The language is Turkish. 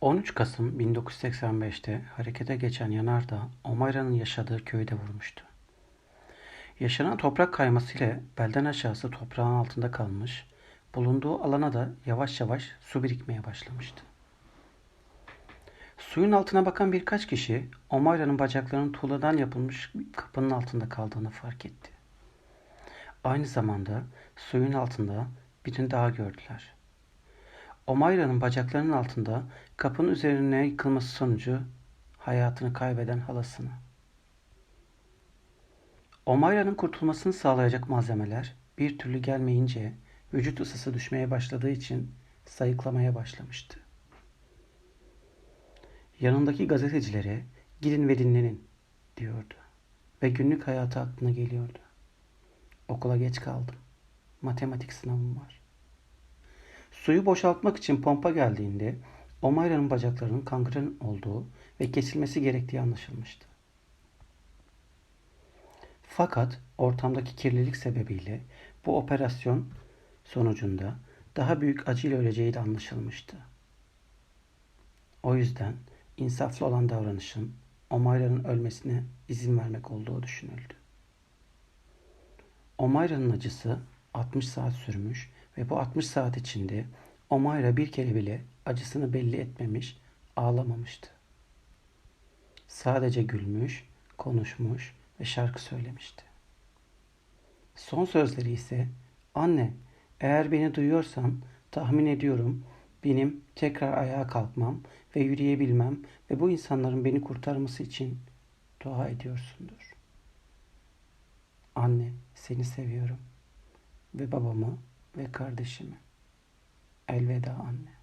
13 Kasım 1985'te harekete geçen yanardağ Omayra'nın yaşadığı köyde vurmuştu. Yaşanan toprak kaymasıyla belden aşağısı toprağın altında kalmış, bulunduğu alana da yavaş yavaş su birikmeye başlamıştı. Suyun altına bakan birkaç kişi Omayra'nın bacaklarının tuğladan yapılmış bir kapının altında kaldığını fark etti. Aynı zamanda suyun altında birini daha gördüler. Omayra'nın bacaklarının altında kapının üzerine yıkılması sonucu hayatını kaybeden halasını. Omayra'nın kurtulmasını sağlayacak malzemeler bir türlü gelmeyince vücut ısısı düşmeye başladığı için sayıklamaya başlamıştı. Yanındaki gazetecilere gidin ve dinlenin diyordu ve günlük hayatı aklına geliyordu. Okula geç kaldım. Matematik sınavım var. Suyu boşaltmak için pompa geldiğinde Omayra'nın bacaklarının kangren olduğu ve kesilmesi gerektiği anlaşılmıştı. Fakat ortamdaki kirlilik sebebiyle bu operasyon sonucunda daha büyük acıyla öleceği de anlaşılmıştı. O yüzden insaflı olan davranışın Omayra'nın ölmesine izin vermek olduğu düşünüldü. Omayra'nın acısı 60 saat sürmüş ve bu 60 saat içinde Omayra bir kere bile acısını belli etmemiş, ağlamamıştı. Sadece gülmüş, konuşmuş ve şarkı söylemişti. Son sözleri ise anne eğer beni duyuyorsan tahmin ediyorum benim tekrar ayağa kalkmam ve yürüyebilmem ve bu insanların beni kurtarması için dua ediyorsundur. Anne seni seviyorum ve babamı ve kardeşimi. Elveda anne.